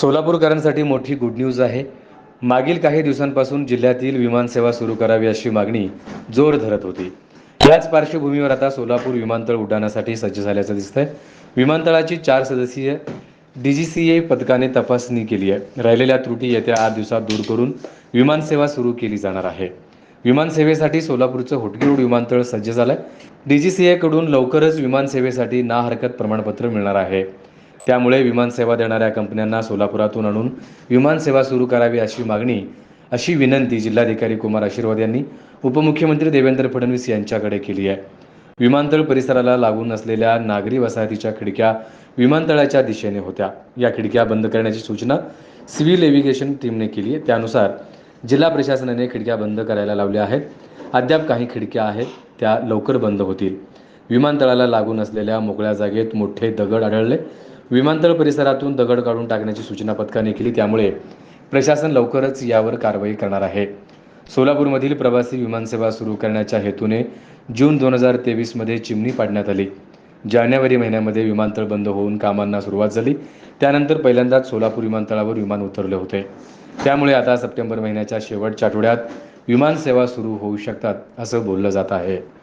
सोलापूरकरांसाठी मोठी good news आहे. मागील काही दिवसांपासून जिल्ह्यातील विमानसेवा सुरू करावी अशी मागणी जोर धरत होती. याच पार्श्वभूमीवर आता सोलापूर विमानतळ उड्डाणासाठी सज्ज झाल्याचं दिसतंय. विमानतळाची चार सदस्यीय डी जी सी ए पथकाने तपासणी केली आहे. राहिलेल्या त्रुटी येत्या आठ दिवसात दूर करून विमानसेवा सुरू केली जाणार आहे. विमानसेवेसाठी सोलापूरचं होटगी रोड विमानतळ सज्ज झालंय. डी जी सी एकडून लवकरच विमानसेवेसाठी ना हरकत प्रमाणपत्र मिळणार आहे. त्यामुळे विमानसेवा देणाऱ्या कंपन्यांना सोलापुरातून आणून विमानसेवा सुरू करावी अशी मागणी अशी विनंती जिल्हाधिकारी कुमार आशीर्वाद यांनी उपमुख्यमंत्री देवेंद्र फडणवीस यांच्याकडे केली आहे. विमानतळ परिसराला लागून असलेल्या नागरी वसाहतीच्या खिडक्या विमानतळाच्या दिशेने होत्या. या खिडक्या बंद करण्याची सूचना सिव्हिल एव्हिगेशन टीमने केली आहे. त्यानुसार जिल्हा प्रशासनाने खिडक्या बंद करायला लावल्या आहेत. अद्याप काही खिडक्या आहेत त्या लवकर बंद होतील. विमानतळाला लागून असलेल्या मोकळ्या जागेत मोठे दगड आढळले. विमानतळ परिसरातून दगड काढून टाकण्याची सूचना पथकाने केली त्यामुळे प्रशासन लवकरच यावर कारवाई करणार आहे. सोलापूरमधील प्रवासी विमानसेवा सुरू करण्याच्या हेतूने जून दोन हजार तेवीसमध्ये चिमणी पाडण्यात आली. जानेवारी महिन्यामध्ये विमानतळ बंद होऊन कामांना सुरुवात झाली. त्यानंतर पहिल्यांदाच सोलापूर विमानतळावर विमान उतरले होते. त्यामुळे आता सप्टेंबर महिन्याच्या शेवटच्या आठवड्यात विमानसेवा सुरू होऊ शकतात असं बोललं जात आहे.